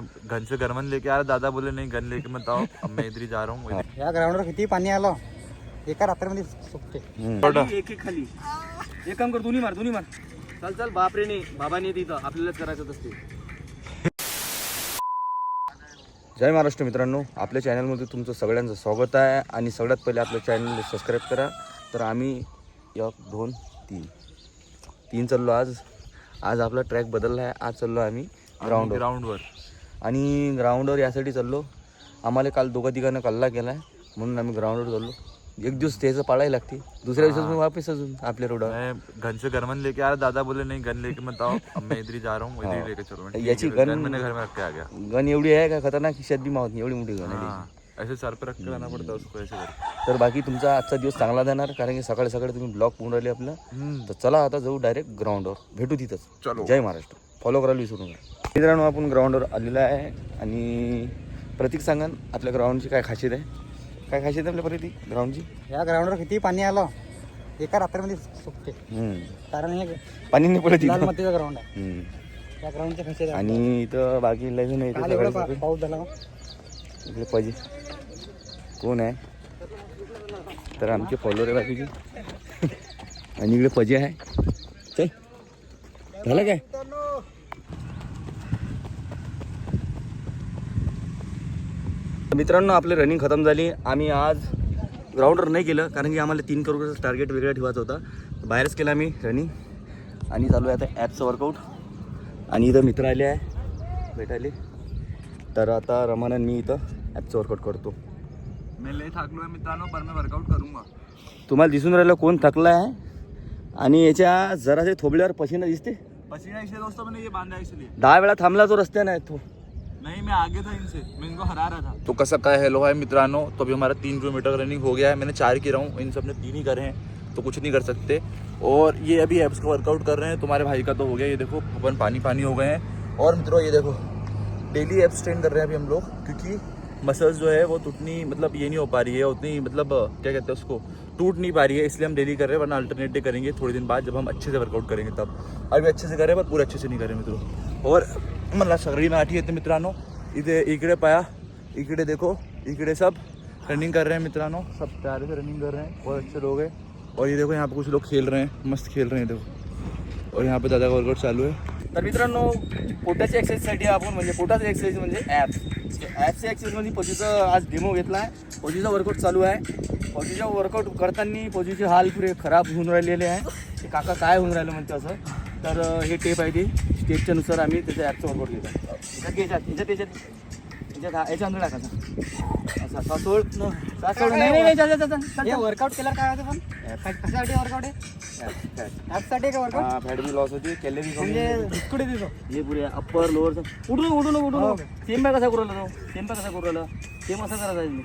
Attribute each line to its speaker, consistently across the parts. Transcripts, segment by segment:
Speaker 1: मैं गन से गरमन लेके आ रहा दादा बोले नहीं गन लेके मत आओ अब मैं इधर ही जा रहा हूँ
Speaker 2: या ग्राउंडवर किती पाणी आलं? एका रात्रीमध्ये सुकते.
Speaker 3: एक एक खाली. एक काम कर दोन्ही मार दोन्ही मार. चल चल बापरे नाही बाबा नाही तिथं आपल्यालाच करायचं असते
Speaker 4: जय महाराष्ट्र मित्रांनो. आपल्या चॅनलमध्ये तुमचं सगळ्यांचं स्वागत आहे आणि सगळ्यात पहिले आपलं चॅनल सबस्क्राईब करा. तर आम्ही एक दोन तीन. तीन चाललो आज. आज आपला ट्रॅक बदलला आहे. आज चाललो आम्ही ग्राउंडवर
Speaker 1: ग्राउंडवर
Speaker 4: आणि ग्राउंडवर यासाठी चाललो. आम्हाला काल दोघा तिघांना कल्ला केला आहे म्हणून आम्ही ग्राउंडवर चाललो. एक दिवस त्याचं पाळायला लागते. दुसऱ्या दिवसात मी वापस अजून आपल्या रोडवर
Speaker 1: मैं गन से गरमन लेके आ रहा दादा बोले नहीं गन लेके मत आओ. अब मैं इधर ही जा रहा हूँ इधर ही. लेके चलो. मैं, ठीक है,
Speaker 4: याची
Speaker 1: फिर
Speaker 4: गन-
Speaker 1: गन मैंने घर में रख के आ गया
Speaker 4: गन एवढी आहे का? खतरनाक खिशात बी मावत नाही एवढी मोठी गन आहे
Speaker 1: हाँ. ऐसे सर पे रख के लाना पड़ता है उसको ऐसे करके
Speaker 4: तर बाकी तुमचा आजचा दिवस चांगला जाणार कारण की सकाळी सकाळी तुम्ही ब्लॉग पाहून राहिले आपलं.
Speaker 1: हम्म,
Speaker 4: तर चला आता जाऊ डायरेक्ट ग्राउंडवर भेटू तिथंच.
Speaker 1: चलो.
Speaker 4: जय महाराष्ट्र. फॉलो करायला विसरू नका. मित्रांनो आपण ग्राउंडवर आलेलो आहे आणि प्रतीक सांगन आपल्या ग्राउंडची काय खासियत आहे? काय खासियत आहे आपल्या प्रतीक? ग्राउंडची
Speaker 2: या ग्राउंडवर किती पाणी आलं? एका रात्रीमध्ये सुकते.
Speaker 4: हम्म.
Speaker 2: कारण हे
Speaker 4: पाणी नाही पडत
Speaker 2: लाल
Speaker 4: इथं.
Speaker 2: मातीचं ग्राउंड आहे.
Speaker 4: हम्म.
Speaker 2: या ग्राउंडच्या खासियत आहे.
Speaker 4: आणि इथं बाकी लय
Speaker 2: काल एवढा पा- पाऊस झाला मग.
Speaker 4: इकडे पाहिजे. कोण आहे? तर आमचे फॉलोअर आहे बाकीचे आणि इकडे पजे आहे. चल. झालं काय? मित्रांनो आपली रनिंग खतम झाली. आम्ही आज ग्राउंडवर नाही केलं कारण की आम्हाला तीन करोडचं टार्गेट वेगळा ठेवायचा होता. बाहेरच केलं आम्ही रनिंग आणि चालू आहे आता ॲपचं वर्कआउट आणि इथं मित्र आले आहे. भेटायले तर आता रमान आणि मी इथं ॲपचं वर्कआउट करतो.
Speaker 1: मैं ले थाकलो है मित्रांनो पर मैं वर्कआउट करूंगा.
Speaker 4: तुम्हाला दिसून राहिलं कोण थकला आहे? आणि याच्या जरासे थोबल्यावर पसीना दिसते.
Speaker 1: पसीना दोस्तों ये बांधा है
Speaker 4: दहा वेळा थांबला तो रस्त्याने आहे तो.
Speaker 1: नहीं, मैं आगे था इनसे। मैं इनको हरा रहा था। तो कसं काय हेलो है मित्रांनो। तो अभी हमारा तीन किलोमीटर रनिंग हो गया है। मैंने चार की रहा हूँ। इन सबने तीन ही करे हैं तो कुछ नहीं कर सकते। और ये अभी एप्स का वर्कआउट कर रहे हैं। तुम्हारे भाई का तो हो गया। ये देखो, अपन पानी पानी हो गए हैं। और मित्रों, ये देखो डेली एप्स ट्रेन कर रहे हैं अभी हम लोग, क्योंकि मसल्स जो है, वो टूटनी मतलब ये नहीं हो पा रही है। उतनी मतलब क्या कहते हैं उसको? टूट नहीं पा रही है, इसलिए हम डेली कर रहे हैं, वरना अल्टरनेट डे करेंगे थोड़े दिन बाद, जब हम अच्छे से वर्कआउट करेंगे तब। अभी अच्छे से करें, पर पूरे अच्छे से नहीं करें मित्रों। और मतलब मला सगळी माठी येते मित्रांनो इथे इकडे पाया, इकडे देखो, इकडे सब रनिंग कर रहे हैं मित्रांनो, सब प्यारे से रनिंग कर रहे हैं, बहुत अच्छे लोग हैं। और ये देखो, यहाँ पे कुछ लोग खेल रहे हैं, मस्त खेल रहे हैं, देखो। और यहाँ पे दादा का वर्कआउट चालू है।
Speaker 4: तर मित्रांनो पोटाच्या एक्सरसाइजसाठी आपण म्हणजे पोटाचं एक्सरसाइज ॲप ॲपच्या एक्सरसाइजमध्ये पजीचं आज डेमो घेतला आहे पजीचा वर्कआउट चालू आहे. पजीचा वर्कआउट करताना पजीचे हाल पुरे खराब होऊन राहिलेले आहे. ते काका काय होऊन राहिलं म्हणते असं? तर हे टेप आहे ती. टेपच्या नुसार आम्ही त्याचं ॲपचं वर्कआउट घेतो याच्यात घे, याच्यात याच्यात याच्यात. हा- याच्या अंदर टाकायचा असा नाही जा, जा,
Speaker 2: हे. वर्कआउट केलं काय होतं पण? कशासाठी वर्कआउट आहे? ॲपसाठी का वर्कआउट
Speaker 4: हा, फॅट बी लॉस होती कॅलरी
Speaker 2: म्हणजे बिस्कुट देतो
Speaker 4: हे पुरे अप्पर लोअर उठून उठून
Speaker 2: हो.
Speaker 4: उठून
Speaker 2: का?
Speaker 4: सेम पॅ कसा करू राहिला तो? सेम पॅ कसा करू राहिला सेम असं करायचं आहे तुम्ही.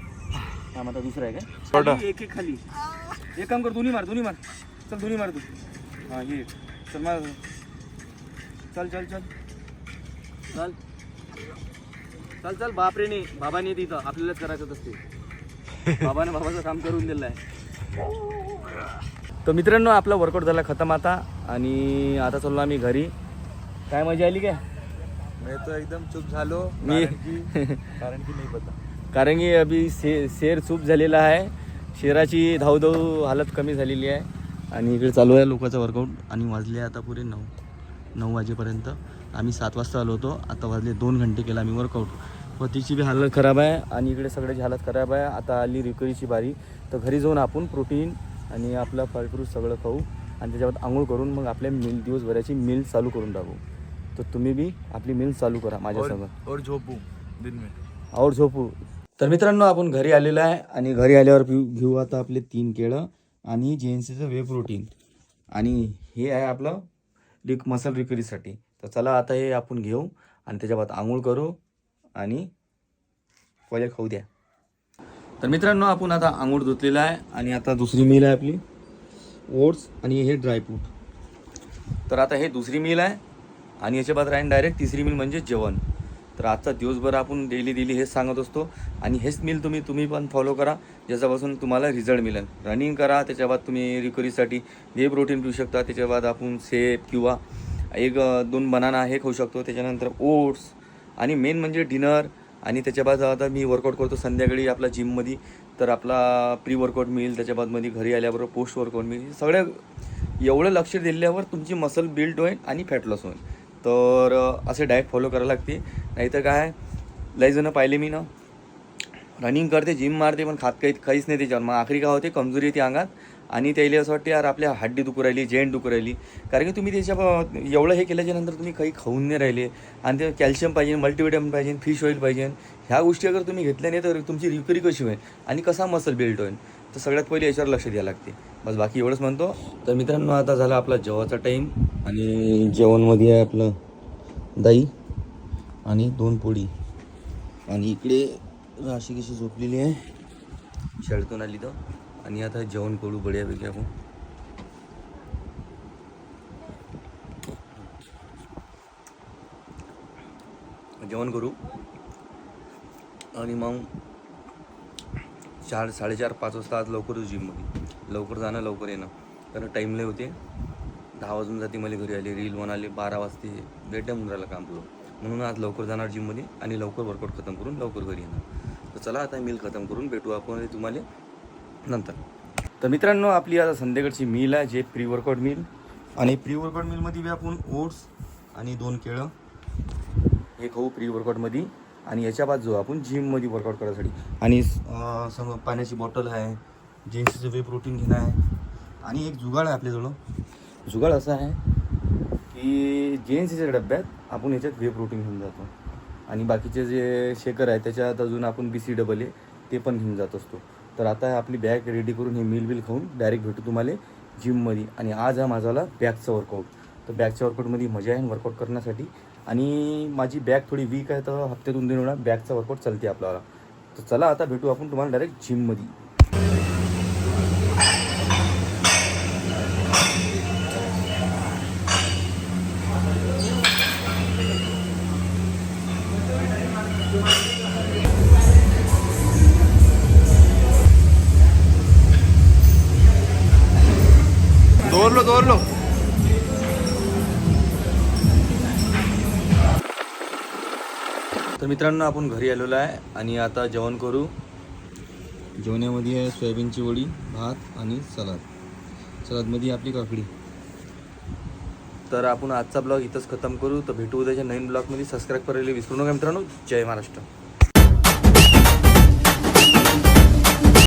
Speaker 4: हा मग आता दुसरा आहे काय?
Speaker 1: छोटा
Speaker 3: खाली, एक एक खाली. एक काम कर दोन्ही मार दोन्ही मार. चल दोन्ही मार तू. हा ये. चल मार. चल चल चल. चल. चल चल बापरे नाही बाबा नाही तिथं आपल्यालाच करायचं असते बाबाने बाबाचं काम करून दिलं आहे
Speaker 4: तर मित्रांनो आपला वर्कआउट झाला खतम आता आणि आता चाललो आम्ही घरी. काय मजा आली काय?
Speaker 1: मैं तो एकदम चुप झालो
Speaker 4: मी-
Speaker 1: कारण की कारण की नाही पता.
Speaker 4: कारण की अभि शे शेर चूप झालेला आहे. शेराची धावधाव हालत कमी झालेली आहे. आणि इकडे चालू आहे लोकांचा वर्कआउट आणि वाजले आता पुरे नऊ नऊ वाजेपर्यंत. आम्ही सात वाजता आलो होतो. आता वाजले दोन घंटे केला आम्ही वर्कआउट व तिची बी हालत खराब आहे. आणि इकडे सगळ्याची हालत खराब आहे. आता आली रिकवरीची बारी. तर घरी जाऊन आपण प्रोटीन आणि आपला फळफ्रूट सगळं खाऊ आणि त्याच्यावर आंघोळ करून मग आपल्या मिल दिवसभराची मिल चालू करून टाकू. तर तुम्ही बी आपली मिल चालू करा माझ्या
Speaker 1: और, झोपू दिन में.
Speaker 4: और झोपू. तर मित्रांनो आपण घरी आलेलो आहे आणि घरी आल्यावर पिऊ घेऊ आता आपले तीन केळं आणि जी एन सीचं वे प्रोटीन आणि हे आहे आपलं रिक मसल रिकवरीसाठी तर चला आता हे आपण घेऊ आणि त्याच्या बाद आंघोळ करू आणि पहिले खाऊ द्या. तर मित्रांनो आपण आता आंघोळ धुतलेला आहे आणि आता दुसरी मील आहे आपली. ओट्स आणि हे ड्रायफ्रूट तर आता हे दुसरी मील आहे आणि याच्या बाद राहीन डायरेक्ट तिसरी मील म्हणजे जेवण. तर आजचा दिवसभर आपण डेली डेली हेच सांगत असतो आणि हेच मिल तुम्ही तुम्ही पण फॉलो करा. ज्याच्यापासून तुम्हाला रिझल्ट मिळेल. रनिंग करा त्याच्या बाद तुम्ही रिकवरीसाठी हे प्रोटीन पिऊ शकता. त्याच्या बाद आपण सेब किंवा एक दोन बनाना हे खाऊ शकतो. त्याच्यानंतर ओट्स आणि मेन म्हणजे डिनर आणि त्याच्या बाद आता मी वर्कआउट करतो संध्याकाळी आपला जिममध्ये तर आपला प्री वर्कआउट मिळेल त्याच्या बादमध्ये घरी आल्याबरोबर पोस्ट वर्कआउट मिळेल सगळ्या एवढं लक्ष दिल्यावर तुमची मसल बिल्ड होईल आणि फॅट लॉस होईल. तर असे डाएट फॉलो करावं लागते. नाहीतर काय लई जणं पाहिले मी ना. रनिंग करते जिम मारते पण खात काही काहीच नाही त्याच्यावर. मग आखरी काय होते कमजोरी येते अंगात. आणि त्याला असं वाटते यार आपल्या हड्डी दुखू राहिली जेंट दुखू राहिली. कारण की तुम्ही त्याच्या एवढं हे केल्याच्यानंतर तुम्ही काही खाऊन नाही राहिले. आणि ते कॅल्शियम पाहिजे मल्टीविटॅमिन पाहिजे फिश ऑइल पाहिजे. ह्या गोष्टी अगर तुम्ही घेतल्या नाही तर तुमची रिकरी कशी होईल? आणि कसा मसल बिल्ड होईल? तर सगळ्यात पहिले याच्यावर लक्ष द्यायला लागते. बस बाकी एवढंच म्हणतो. तर मित्रांनो आता झाला आपला जेवाचा टाईम आणि जेवणमध्ये आहे आपलं दही आणि दोन पोळी. आणि इकडे अशी कशी झोपलेली आहे. शाळेतून आली तर. आणि आता जेवण करू बढियापैकी आपण. जेवण करू. आणि मग चार साडेचार पाच वाजता आज लवकर येऊ जिममध्ये लवकर जाणं लवकर येणं कारण टाईम लय होते. दहा वाजून जाते मला घरी आले. रील वन आले बारा वाजते. लेट टाईम राहिला काम करू म्हणून आज लवकर जाणार जिममध्ये आणि लवकर वर्कआउट खतम करून लवकर घरी येणार. तर चला आता मील खतम करून भेटू आपण तुम्हाला नंतर. तर मित्रांनो आपली आता संध्याकाळची मील आहे जे प्री वर्कआउट मील आणि प्री वर्कआउट मीलमध्ये बी आपण ओट्स आणि दोन केळं. हे खाऊ प्री वर्कआउटमध्ये आणि याच्या बाद जो आपण जिममध्ये वर्कआउट करायसाठी. आणि अं, समजा पाण्याची बॉटल आहे जीन्सचं वे प्रोटीन घेणं आहे. आणि एक जुगाड आहे आपल्याजवळ. जुगाड असा आहे की जेन्सीच्या डब्यात आपण याच्यात वे प्रोटीन घेऊन जातो. आणि बाकीचे जे शेकर आहे त्याच्यात अजून आपण बी सी डबल ए ते पण घेऊन जात असतो. तर आता आपली बॅग रेडी करून हे मिल बिल खाऊन डायरेक्ट भेटू तुम्हाला जिममध्ये आणि आज हा माझा आला बॅगचा वर्कआउट तर बॅगच्या वर्कआउटमध्ये मजा आहे वर्कआउट करण्यासाठी. आणि माझी बॅग थोडी वीक आहे तर हप्त्यातून दोन वेळा बॅगचा वर्कआउट चालते आपल्याला. तर चला आता भेटू आपण तुम्हाला डायरेक्ट जिममध्ये
Speaker 1: दोरलो दोरलो
Speaker 4: तर मित्रांनो आपण घरी आलेलो आहे आणि आता जेवण करू. जेवणामध्ये आहे सोयाबीनची वडी भात आणि सलाद. सलादमध्ये आपली काकडी. तर आपण आजचा ब्लॉग इथंच खतम करू. तर भेटू उद्याच्या नवीन ब्लॉगमध्ये. सबस्क्राईब करायला विसरू नका मित्रांनो. जय महाराष्ट्र.